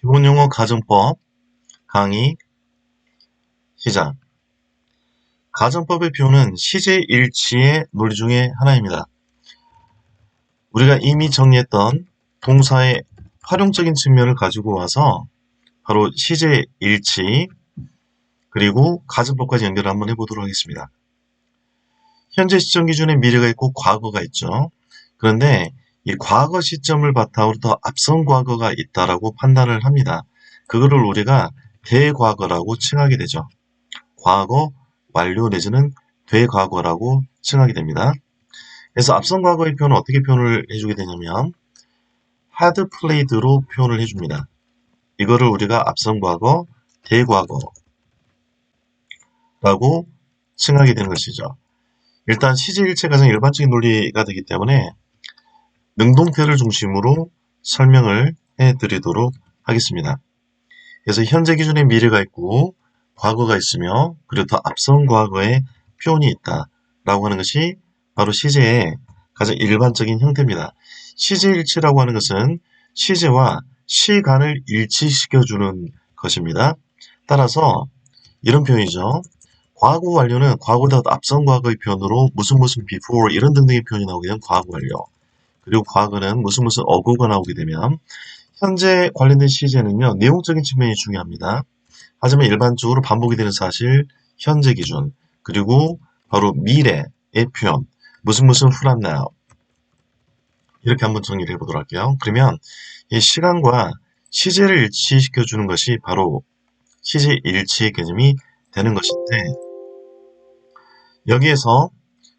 기본용어 가정법 강의 시작 가정법의 표현은 시제일치의 논리 중에 하나입니다. 우리가 이미 정리했던 동사의 활용적인 측면을 가지고 와서 바로 시제일치 그리고 가정법까지 연결을 한번 해보도록 하겠습니다. 현재 시점 기준에 미래가 있고 과거가 있죠. 그런데 이 과거 시점을 바탕으로 더 앞선 과거가 있다라고 판단을 합니다. 그거를 우리가 대과거라고 칭하게 되죠. 과거 완료 내지는 대과거라고 칭하게 됩니다. 그래서 앞선 과거의 표현은 어떻게 표현을 해주게 되냐면 had played로 표현을 해줍니다. 이거를 우리가 앞선 과거, 대과거라고 칭하게 되는 것이죠. 일단 시제일체 가장 일반적인 논리가 되기 때문에 능동태를 중심으로 설명을 해드리도록 하겠습니다. 그래서 현재 기준의 미래가 있고 과거가 있으며 그리고 더 앞선 과거의 표현이 있다 라고 하는 것이 바로 시제의 가장 일반적인 형태입니다. 시제일치라고 하는 것은 시제와 시간을 일치시켜주는 것입니다. 따라서 이런 표현이죠. 과거 완료는 과거보다 앞선 과거의 표현으로 무슨 무슨 before 이런 등등의 표현이 나오게 되면 과거 완료. 그리고 과거는 무슨 무슨 어구가 나오게 되면 현재 관련된 시제는요. 내용적인 측면이 중요합니다. 하지만 일반적으로 반복이 되는 사실 현재 기준 그리고 바로 미래의 표현 무슨 무슨 후람 now 이렇게 한번 정리를 해보도록 할게요. 그러면 이 시간과 시제를 일치시켜 주는 것이 바로 시제 일치의 개념이 되는 것인데 여기에서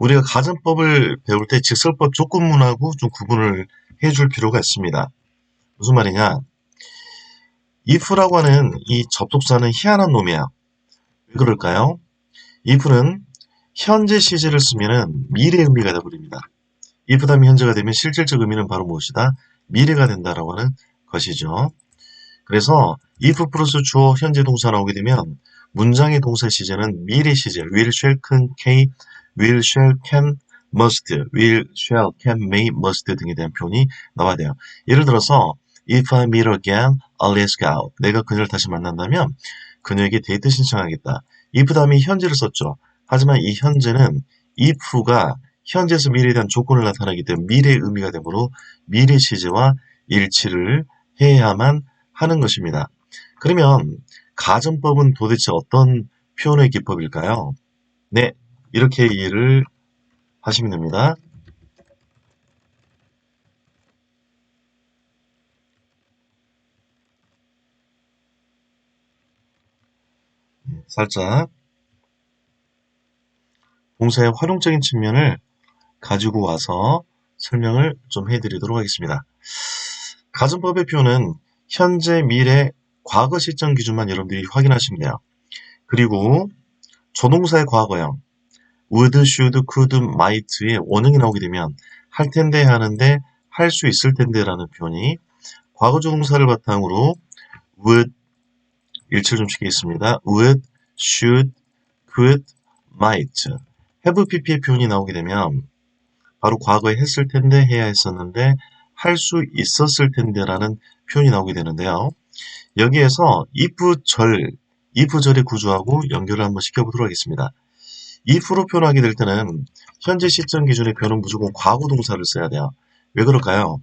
우리가 가정법을 배울 때 직설법 조건문하고 좀 구분을 해줄 필요가 있습니다. 무슨 말이냐? if라고 하는 이 접속사는 희한한 놈이야. 왜 그럴까요? if는 현재 시제를 쓰면 미래 의미가 되어버립니다. if 다음에 현재가 되면 실질적 의미는 바로 무엇이다? 미래가 된다라고 하는 것이죠. 그래서 if 플러스 주어 현재 동사 나오게 되면 문장의 동사 시제는 미래 시제 will, shall, can, will, shall, can, must, will, shall, can, may, must 등에 대한 표현이 나와야 돼요. 예를 들어서 if I meet again, I'll ask out. 내가 그녀를 다시 만난다면 그녀에게 데이트 신청하겠다. if 다음에 현재를 썼죠. 하지만 이 현재는 if가 현재에서 미래에 대한 조건을 나타내기 때문에 미래의 의미가 되므로 미래 시제와 일치를 해야만 하는 것입니다. 그러면 가정법은 도대체 어떤 표현의 기법일까요? 네, 이렇게 이해를 하시면 됩니다. 살짝 동사의 활용적인 측면을 가지고 와서 설명을 좀 해드리도록 하겠습니다. 가정법의 표현은 현재, 미래, 과거 시점 기준만 여러분들이 확인하시면 돼요. 그리고 조동사의 과거형 would, should, could, might의 원형이 나오게 되면 할 텐데 하는데 할 수 있을 텐데라는 표현이 과거 조동사를 바탕으로 would 일치를 좀 시키겠습니다. would, should, could, might have pp의 표현이 나오게 되면 바로 과거에 했을 텐데 해야 했었는데 할 수 있었을 텐데라는 표현이 나오게 되는데요. 여기에서 if 절, if 절의 구조하고 연결을 한번 시켜보도록 하겠습니다. If로 표현하게 될 때는 현재 시점 기준의 표현은 무조건 과거 동사를 써야 돼요. 왜 그럴까요?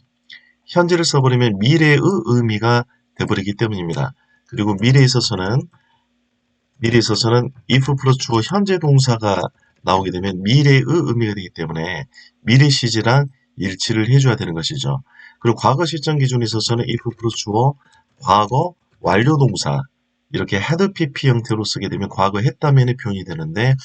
현재를 써버리면 미래의 의미가 돼버리기 때문입니다. 그리고 미래에 있어서는 미래에 있어서는 if 플러스 주어 현재 동사가 나오게 되면 미래의 의미가 되기 때문에 미래 시제랑 일치를 해줘야 되는 것이죠. 그리고 과거 시점 기준에 있어서는 if 플러스 주어 과거 완료 동사 이렇게 had pp 형태로 쓰게 되면 과거 했다면의 표현이 되는데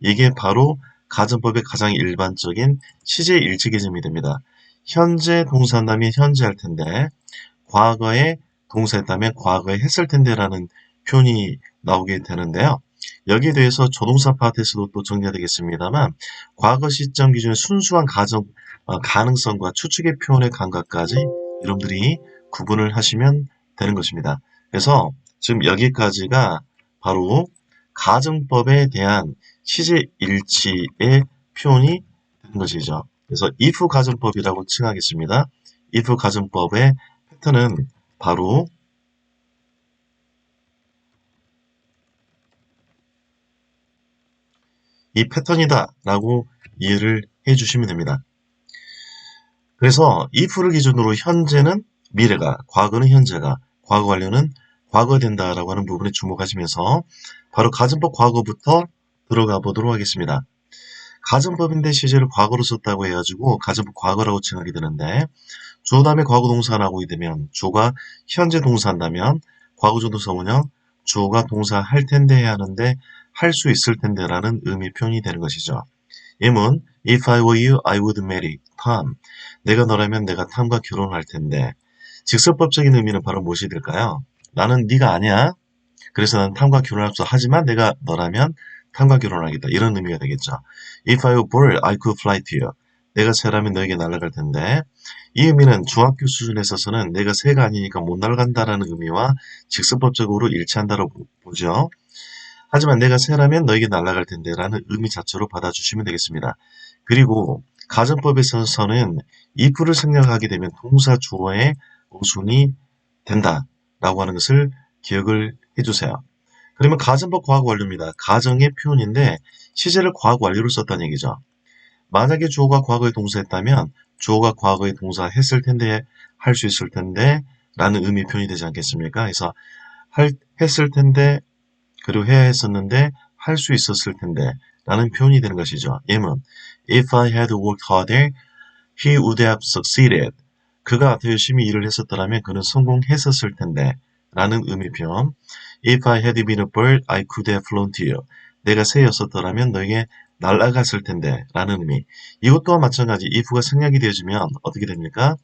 이게 바로 가정법의 가장 일반적인 시제 일치 개념이 됩니다. 현재 동사한다면 현재 할 텐데 과거에 동사했다면 과거에 했을 텐데라는 표현이 나오게 되는데요. 여기에 대해서 조동사 파트에서도 또 정리해야 되겠습니다만 과거 시점 기준의 순수한 가정, 어, 가능성과 추측의 표현의 감각까지 여러분들이 구분을 하시면 되는 것입니다. 그래서 지금 여기까지가 바로 가정법에 대한 시제 일치의 표현이 되는 것이죠. 그래서 if 가정법이라고 칭하겠습니다. if 가정법의 패턴은 바로 이 패턴이다 라고 이해를 해 주시면 됩니다. 그래서 if를 기준으로 현재는 미래가, 과거는 현재가, 과거 완료는 과거 된다라고 하는 부분에 주목하시면서 바로 가정법 과거부터 들어가 보도록 하겠습니다. 가정법인데 시제를 과거로 썼다고 해가지고 가정법 과거라고 칭하게 되는데 주어 다음에 과거 동사가 나오게 되면 주어가 현재 동사한다면 과거조동사 원형 주어가 동사 할 텐데 해야 하는데 할 수 있을 텐데 라는 의미 표현이 되는 것이죠. 예문 If I were you, I would marry Tom. 내가 너라면 내가 탐과 결혼할 텐데 직설법적인 의미는 바로 무엇이 될까요? 나는 네가 아니야. 그래서 난 탐과 결혼할 수 하지만 내가 너라면 탐과 결혼하겠다. 이런 의미가 되겠죠. If I were bird, I could fly to you. 내가 새라면 너에게 날아갈 텐데 이 의미는 중학교 수준에 있어서는 내가 새가 아니니까 못 날아간다라는 의미와 직설법적으로 일치한다고 보죠. 하지만 내가 새라면 너에게 날아갈 텐데 라는 의미 자체로 받아주시면 되겠습니다. 그리고 가정법에서는 if를 생략하게 되면 동사 주어의 어순이 된다 라고 하는 것을 기억을 해주세요. 그러면 가정법 과거 완료입니다. 가정의 표현인데 시제를 과거 완료로 썼다는 얘기죠. 만약에 주어가 과거의 동사했다면 주어가 과거의 동사 했을 텐데 할 수 있을 텐데 라는 의미 표현이 되지 않겠습니까? 그래서 할, 했을 텐데 그리고 해야 했었는데 할 수 있었을 텐데 라는 표현이 되는 것이죠. 예문 If I had worked harder, he would have succeeded. 그가 더 열심히 일을 했었더라면 그는 성공했었을 텐데 라는 의미 표현 If I had been a bird, I could have flown to you. 내가 새였었더라면 너에게 날아갔을 텐데 라는 의미 이것 또한 마찬가지 if가 생략이 되어지면 어떻게 됩니까?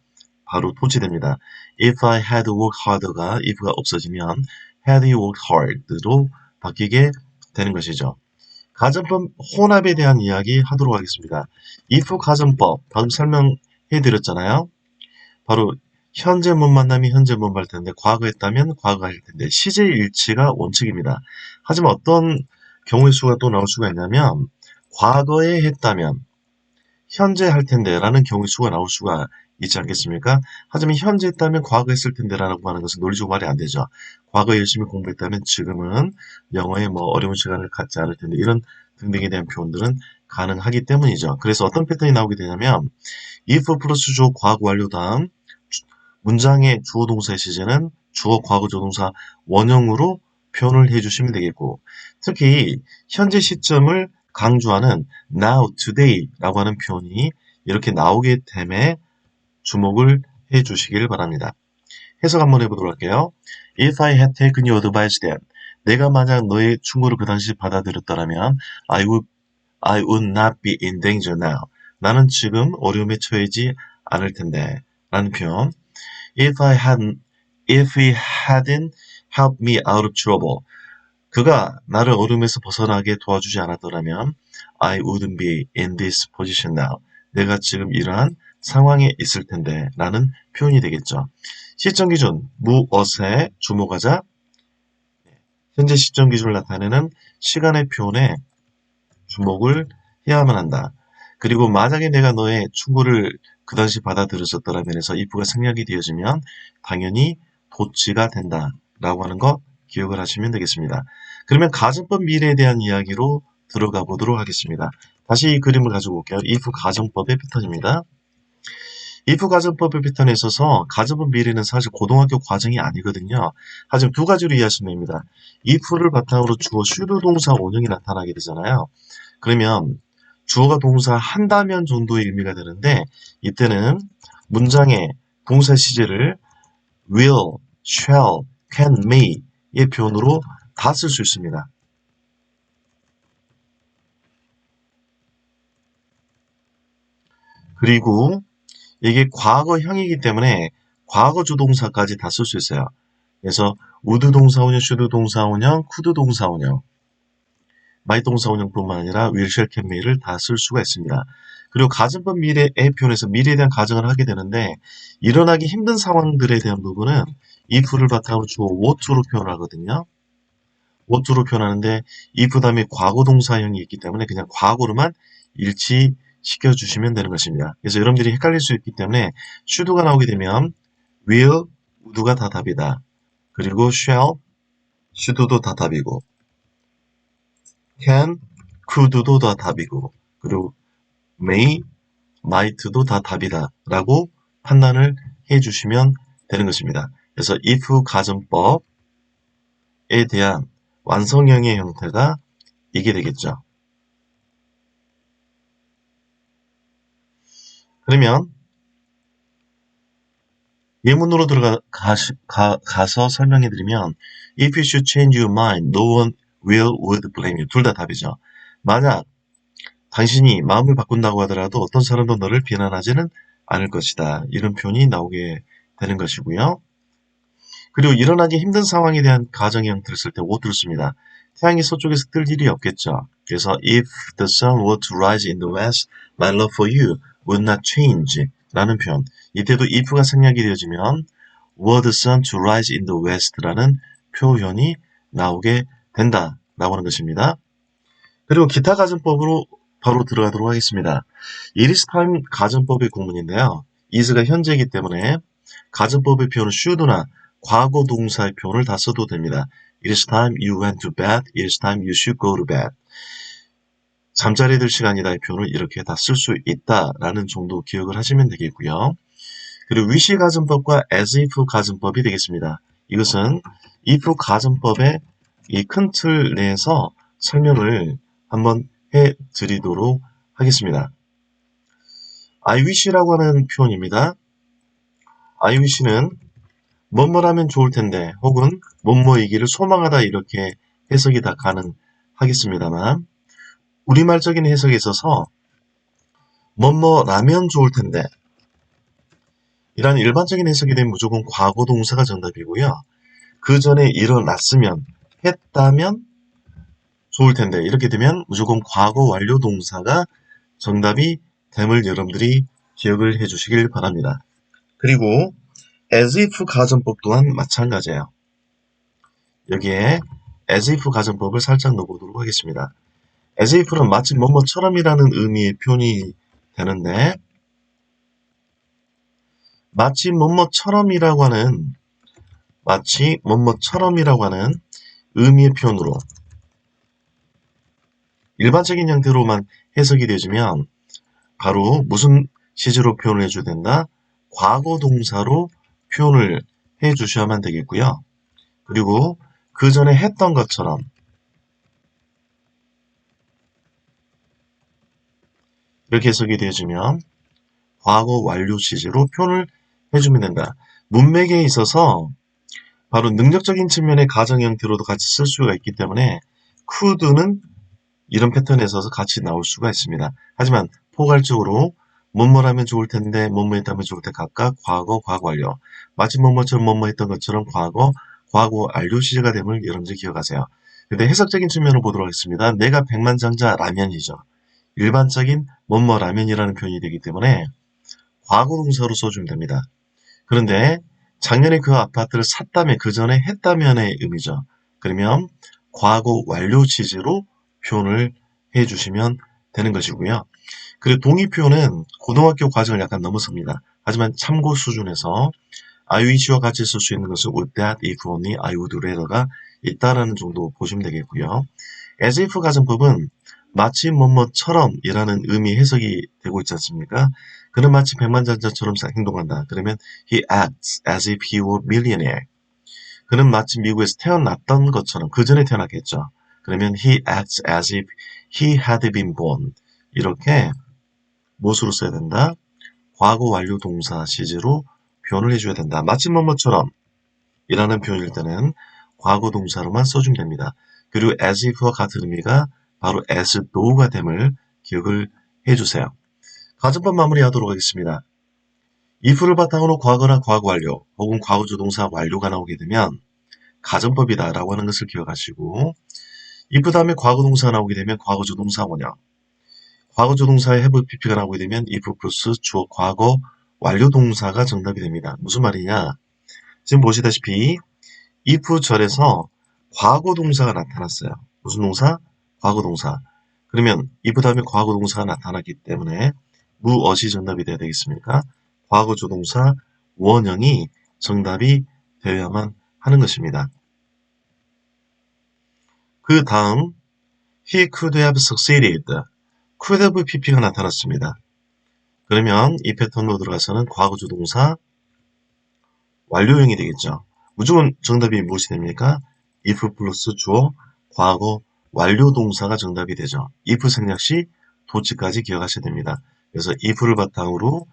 바로 토치됩니다. If I had worked harder가 if가 없어지면 had you worked hard로 바뀌게 되는 것이죠. 가정법 혼합에 대한 이야기 하도록 하겠습니다. if 가정법 방금 설명해 드렸잖아요. 바로 현재 문 만남이 현재 문할 텐데 과거 했다면 과거 할 텐데 시제 일치가 원칙입니다. 하지만 어떤 경우의 수가 또 나올 수가 있냐면 과거에 했다면 현재 할 텐데 라는 경우의 수가 나올 수가 있지 않겠습니까? 하지만 현재 했다면 과거 했을 텐데 라고 하는 것은 논리적으로 말이 안 되죠. 과거 열심히 공부했다면 지금은 영어에 뭐 어려운 시간을 갖지 않을 텐데 이런 등등에 대한 표현들은 가능하기 때문이죠. 그래서 어떤 패턴이 나오게 되냐면 if 플러스 주어 과거 완료 다음 문장의 주어 동사의 시제는 주어 과거 조동사 원형으로 표현을 해주시면 되겠고 특히 현재 시점을 강조하는 now, today라고 하는 표현이 이렇게 나오게 됨에 주목을 해 주시길 바랍니다. 해석 한번 해보도록 할게요. If I had taken your advice then, 내가 만약 너의 충고를 그 당시 받아들였더라면 I would, I would not be in danger now. 나는 지금 어려움에 처해지 않을 텐데 라는 표현 If I hadn't, if he hadn't helped me out of trouble 그가 나를 어려움에서 벗어나게 도와주지 않았더라면 I wouldn't be in this position now. 내가 지금 이러한 상황에 있을 텐데 라는 표현이 되겠죠. 시점 기준, 무엇에 주목하자 현재 시점 기준을 나타내는 시간의 표현에 주목을 해야만 한다. 그리고 만약에 내가 너의 충고를 그 당시 받아들였었더라면 해서 if가 생략이 되어지면 당연히 도치가 된다. 라고 하는 거 기억을 하시면 되겠습니다. 그러면 가정법 미래에 대한 이야기로 들어가 보도록 하겠습니다. 다시 이 그림을 가지고 올게요. if 가정법의 패턴입니다. if 가정법의 패턴에 있어서 가정법 미래는 사실 고등학교 과정이 아니거든요. 하지만 두 가지로 이해하시면 됩니다. if를 바탕으로 주어 슈드 동사 원형이 나타나게 되잖아요. 그러면 주어가 동사 한다면 정도의 의미가 되는데 이때는 문장의 동사 시제를 will, shall, can, may의 표현으로 다 쓸 수 있습니다. 그리고 이게 과거형이기 때문에 과거 주동사까지 다 쓸 수 있어요. 그래서 우드 동사원형, 슈드 동사원형, 쿠드 동사원형, 마이 동사원형뿐만 아니라 윌쉘 캔메이를 다쓸 수가 있습니다. 그리고 가정법 미래의 표현에서 미래에 대한 가정을 하게 되는데 일어나기 힘든 상황들에 대한 부분은 if를 바탕으로 주어 what로 표현하거든요. what로 표현하는데 if 다음에 과거 동사형이 있기 때문에 그냥 과거로만 일치시켜 주시면 되는 것입니다. 그래서 여러분들이 헷갈릴 수 있기 때문에 should가 나오게 되면 will, would가 다 답이다. 그리고 shall, should도 다 답이고 can, could도 다 답이고 그리고 may, might도 다 답이다 라고 판단을 해주시면 되는 것입니다. 그래서 if 가정법에 대한 완성형의 형태가 이게 되겠죠. 그러면 예문으로 들어가 가시, 가, 가서 설명해 드리면 if you should change your mind, no one will would blame you. 둘 다 답이죠. 만약 당신이 마음을 바꾼다고 하더라도 어떤 사람도 너를 비난하지는 않을 것이다. 이런 표현이 나오게 되는 것이고요. 그리고 일어나기 힘든 상황에 대한 형태를 쓸때 would를 씁니다. 태양이 서쪽에서 뜰 일이 없겠죠. 그래서 if the sun were to rise in the west, my love for you would not change 라는 표현. 이때도 if가 생략이 되어지면 were the sun to rise in the west라는 표현이 나오게 된다 라고 하는 것입니다. 그리고 기타 가정법으로 바로 들어가도록 하겠습니다. Time 가정법의 구문인데요. is가 현재이기 때문에 가정법의 표현은 should나 과거 동사의 표현을 다 써도 됩니다. It is time you went to bed. It is time you should go to bed. 잠자리 들 시간이다의 표현을 이렇게 다 쓸 수 있다라는 정도 기억을 하시면 되겠고요. 그리고 위시 가정법과 as if 가정법이 되겠습니다. 이것은 if 가정법의 이 큰 틀 내에서 설명을 한번 해 드리도록 하겠습니다. I wish라고 하는 표현입니다. I wish는 뭐뭐라면 좋을 텐데 혹은 뭐뭐이기를 소망하다 이렇게 해석이 다 가능하겠습니다만 우리말적인 해석에 있어서 뭐뭐라면 좋을 텐데 이런 일반적인 해석이 되면 무조건 과거 동사가 정답이고요. 그 전에 일어났으면 했다면 좋을 텐데 이렇게 되면 무조건 과거 완료 동사가 정답이 됨을 여러분들이 기억을 해 주시길 바랍니다. 그리고 as if 가정법 또한 마찬가지예요. 여기에 as if 가정법을 살짝 넣어보도록 하겠습니다. as if는 마치 뭐뭐처럼이라는 의미의 표현이 되는데 마치 뭐뭐처럼이라고 하는 마치 뭐뭐처럼이라고 하는 의미의 표현으로 일반적인 형태로만 해석이 되어지면 바로 무슨 시제로 표현을 해줘야 된다? 과거 동사로 표현을 해 주셔야만 되겠고요. 그리고 그 전에 했던 것처럼 이렇게 해석이 되어지면 과거 완료 시제로 표현을 해주면 된다. 문맥에 있어서 바로 능력적인 측면의 가정 형태로도 같이 쓸 수가 있기 때문에 could는 이런 패턴에 있어서 같이 나올 수가 있습니다. 하지만 포괄적으로 뭐뭐라면 좋을 텐데 뭐뭐 했다면 좋을 때 각각 과거, 과거 완료 마치 뭐뭐처럼 뭐뭐 했던 것처럼 과거, 과거 완료 시제가 됨을 여러분들 기억하세요. 근데 해석적인 측면을 보도록 하겠습니다. 내가 백만장자 라면이죠. 일반적인 뭐뭐 라면이라는 표현이 되기 때문에 과거 동사로 써주면 됩니다. 그런데 작년에 그 아파트를 샀다면 그 전에 했다면의 의미죠. 그러면 과거 완료 취지로 표현을 해주시면 되는 것이고요. 그리고 동의 표현은 고등학교 과정을 약간 넘어섭니다. 하지만 참고 수준에서 I wish와 같이 쓸 수 있는 것은 would that, if only, I would rather가 있다라는 정도 보시면 되겠고요. as if 가정법은 마치 뭐뭐처럼 이라는 의미 해석이 되고 있지 않습니까? 그는 마치 백만장자처럼 행동한다. 그러면 he acts as if he were millionaire. 그는 마치 미국에서 태어났던 것처럼 그 전에 태어났겠죠. 그러면 he acts as if he had been born. 이렇게 무엇으로 써야 된다? 과거 완료 동사 시제로 표현을 해줘야 된다. 마치 뭐뭐처럼 이라는 표현일 때는 과거 동사로만 써주면 됩니다. 그리고 as if와 같은 의미가 바로 as though가 됨을 기억을 해주세요. 가정법 마무리하도록 하겠습니다. if를 바탕으로 과거나 과거 완료 혹은 과거조 동사 완료가 나오게 되면 가정법이다 라고 하는 것을 기억하시고 if 다음에 과거 동사 나오게 되면 과거조 동사 원형 과거조 동사의 have pp가 나오게 되면 if 플러스 주어 과거 완료 동사가 정답이 됩니다. 무슨 말이냐 지금 보시다시피 if 절에서 과거 동사가 나타났어요. 무슨 동사? 과거 동사. 그러면 if 다음에 과거 동사가 나타났기 때문에 무엇이 정답이 돼야 되겠습니까? 과거 조동사 원형이 정답이 되어야만 하는 것입니다. 그 다음 He could have succeeded. could have pp가 나타났습니다. 그러면 이 패턴으로 들어가서는 과거주 동사 완료형이 되겠죠. 무조건 정답이 무엇이 됩니까? if 플러스 주어 과거 완료 동사가 정답이 되죠. if 생략 시 도치까지 기억하셔야 됩니다. 그래서 if를 바탕으로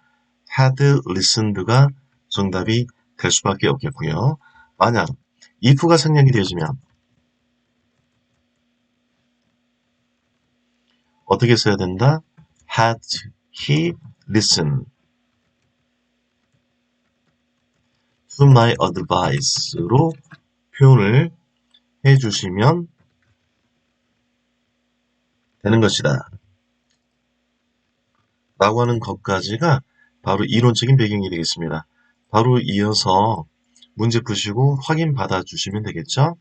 had listened가 정답이 될 수밖에 없겠고요. 만약 if가 생략이 되어지면 어떻게 써야 된다? had he listened to my advice로 표현을 해주시면 되는 것이다. 라고 하는 것까지가 바로 이론적인 배경이 되겠습니다. 바로 이어서 문제 푸시고 확인 받아 주시면 되겠죠?